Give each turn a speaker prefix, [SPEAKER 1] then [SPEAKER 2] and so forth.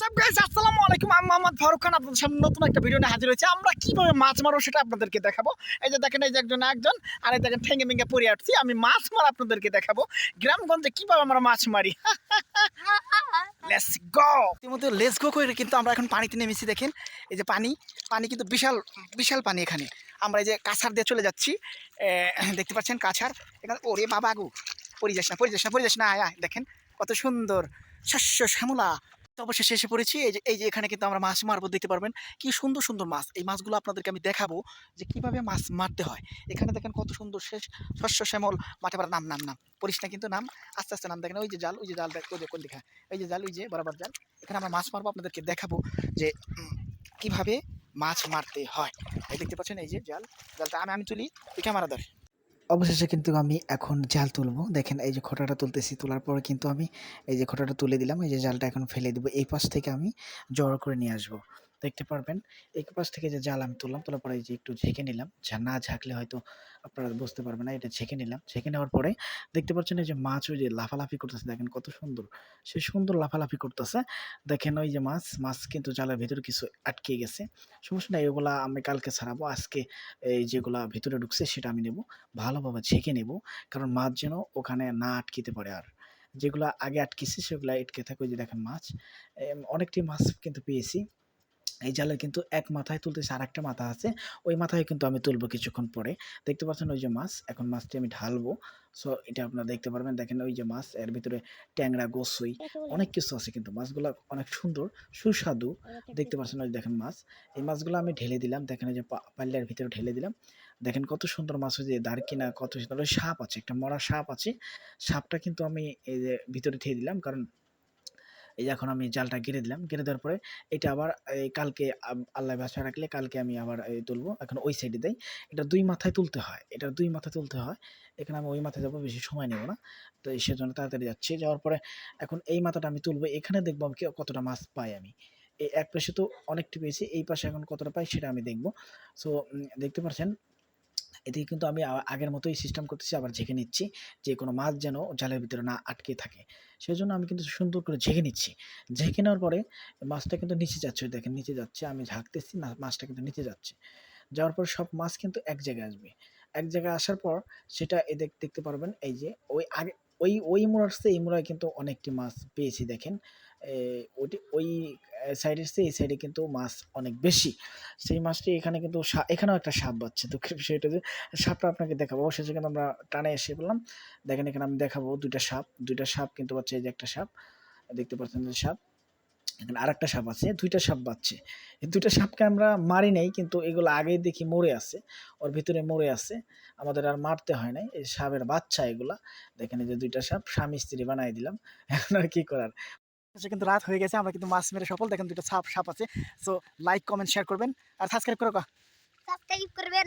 [SPEAKER 1] আসসালামু নতুন একটা ভিডিও হাজির হয়েছে। আমরা মাছ মারবো সেটা আপনাদেরকে দেখাবো। এই যে দেখেন, এই যে একজন একজন আর মাছ আপনাদেরকে দেখাবো। আমরা মাছ মারি? গো গো করে কিন্তু আমরা এখন পানিতে নেমেছি, দেখেন। এই যে পানি পানি কিন্তু বিশাল বিশাল পানি এখানে। আমরা এই যে কাছার দিয়ে চলে যাচ্ছি। দেখতে পাচ্ছেন কাছার এখানে, ওরে বাবা গো পড়ে যাস না, পড়ে যাস না, পড়ে যাস না। আয়, দেখেন, কত সুন্দর। শস্য, শ্যামলা। তো অবশেষে এসে পড়েছি। এই যে এই যে এখানে কিন্তু আমরা মাছ মারবো, দেখতে পারবেন। কি সুন্দর সুন্দর মাছ। এই মাছগুলো আপনাদেরকে আমি দেখাবো যে কীভাবে মাছ মারতে হয়। এখানে দেখেন কত সুন্দর শেষ শস্য শ্যামল মাঠে পাড়া নাম নাম নাম। পড়িস না কিন্তু নাম, আস্তে আস্তে নাম। দেখেন ওই যে জাল, ওই যে জাল দেখ ওই যে কোন দেখা ওই যে জাল, ওই যে বরাবর জাল। এখানে আমরা মাছ মারবো, আপনাদেরকে দেখাবো যে কীভাবে মাছ মারতে হয়। এই দেখতে পাচ্ছেন, এই যে জাল, জালটা আমি আমি তুলি তুই ক্যামেরা ধর। অবশেষে কিন্তু আমি এখন জাল তুলবো। দেখেন এই যে খোটাটা তুলতেছি, তোলার পরে কিন্তু আমি এই যে খোটাটা তুলে দিলাম, এই যে জালটা এখন ফেলে দেবো। এই পাশ থেকে আমি জড়ো করে নিয়ে আসব। দেখতে পারবেন। এই পাশ থেকে যে জাল আমি তুললাম, তোলার পরে যে একটু ঝেঁকে নিলাম। যা না ঝাঁকলে হয়তো আপনারা বুঝতে পারবেন না, এটা ঝেঁকে নিলাম। ঝেঁকে নেওয়ার পরে দেখতে পাচ্ছেন এই যে মাছ ওই যে লাফালাফি করতেছে, দেখেন কত সুন্দর। সে সুন্দর লাফালাফি করতেছে। দেখেন ওই যে মাছ মাছ কিন্তু জালের ভিতরে কিছু আটকে গেছে। সমস্যা নেই এগুলা আমি কালকে ছাড়াবো, আজকে এই যেগুলা ভিতরে ঢুকছে সেটা আমি নেব। ভালোভাবে ঝেঁকে নেব, কারণ মাছ যেন ওখানে না আটকিতে পারে আর। যেগুলো আগে আটকেছে সেগুলো আটকে থাকে ওই যে দেখেন মাছ। অনেকটি মাছ কিন্তু পেয়েছি। এই জালের কিন্তু এক মাথায় তুলতেছে আর একটা মাথা আছে ওই মাথায় কিন্তু আমি তুলবো কিছুক্ষণ পরে। দেখতে পাচ্ছেন ওই যে মাছ এখন মাছটি আমি ঢালবো। সো এটা আপনারা দেখতে পারবেন দেখেন ওই যে মাছ এর ভিতরে ট্যাংরা গোসই অনেক কিছু আছে কিন্তু মাছগুলো অনেক সুন্দর সুস্বাদু। দেখতে পাচ্ছেন ওই দেখেন মাছ এই মাছগুলো আমি ঢেলে দিলাম দেখেন ওই যে পা- পাল্লার ভিতরে ঢেলে দিলাম। দেখেন কত সুন্দর মাছ হয়েছে দারকিনা কত সুন্দর সাপ আছে একটা মরা সাপ আছে। সাপটা কিন্তু আমি এই যে ভিতরে ঠেয়ে দিলাম কারণ এই এখন আমি জালটা গেড়ে দিলাম, গেড়ে দেওয়ার পরে এটা আবার কালকে আল্লাহ বাসা রাখলে কালকে আমি আবার তুলবো। এখন ওই সাইডে দেয় এটা দুই মাথায় তুলতে হয়। এটা দুই মাথায় তুলতে হয়। এখানে আমি ওই মাথায় যাব, বেশি সময় নেব না। তো সেজন্য তাড়াতাড়ি যাচ্ছি। যাওয়ার পরে এখন এই মাথাটা আমি তুলবো। এখানে দেখব আমি কতটা মাছ পাই আমি। এই এক পাশে তো অনেকটি পেয়েছি। এই পাশে এখন কতটা পাই সেটা আমি দেখব। সো দেখতে পাচ্ছেন এদিকে কিন্তু আমি আগের মতোই সিস্টেম করতেছি, আবার ঝেঁকে নিচ্ছি। যে কোনো মাছ যেন জালের ভিতরে না আটকে থাকে। সেই জন্য আমি কিন্তু সুন্দর করে ঝেঁকে নিচ্ছি। ঝেঁকে নেওয়ার পরে মাছটা কিন্তু নিচে যাচ্ছে দেখেন নিচে যাচ্ছে, আমি ঝাঁকতেছি, না, মাছটা কিন্তু নিচে যাচ্ছে। যাওয়ার পর সব মাছ কিন্তু এক জায়গায় আসবে। এক জায়গায় আসার পর সেটা এ দেখতে পারবেন, এই যে ওই আগে, ওই ওই মোড় আসছে এই মোড়ায় কিন্তু অনেকটি মাছ পেয়েছি, দেখেন। এ, ওইটি ওই সাইডে এসছে এই সাইডে কিন্তু মাছ অনেক বেশি। সেই মাছটি এখানে কিন্তু এখানেও একটা সাপ বাচ্ছে দুঃখের বিষয়টা যে সাপটা আপনাকে দেখাবো। অবশেষে কিন্তু আমরা টানে এসে বললাম দেখেন এখানে আমি দেখাবো দুইটা সাপ। দুইটা সাপ কিন্তু বাচ্চা এই যে একটা সাপ। দেখতে পাচ্ছেন যে সাপ। এখানে আরেকটা সাপ আছে। দুইটা সাপ বাচ্চে। এই দুইটা সাপকে আমরা মারি নাই কিন্তু এগুলো আগেই দেখি মরে আছে। ওর ভিতরে মরে আছে। আমাদের আর মারতে হয় নাই। এই সাপের বাচ্চা এগুলা। দেখেন যে দুইটা সাপ। স্বামী স্ত্রী বানাই দিলাম। এখন আর কি করার? আচ্ছা, কিন্তু রাত হয়ে গেছে আমরা কিন্তু মাছ মেরে সফল। দেখেন দুটো সাপ সাপ আছে। সো লাইক কমেন্ট শেয়ার করবেন। আর সাবস্ক্রাইব করো
[SPEAKER 2] সাবস্ক্রাইব করবেন।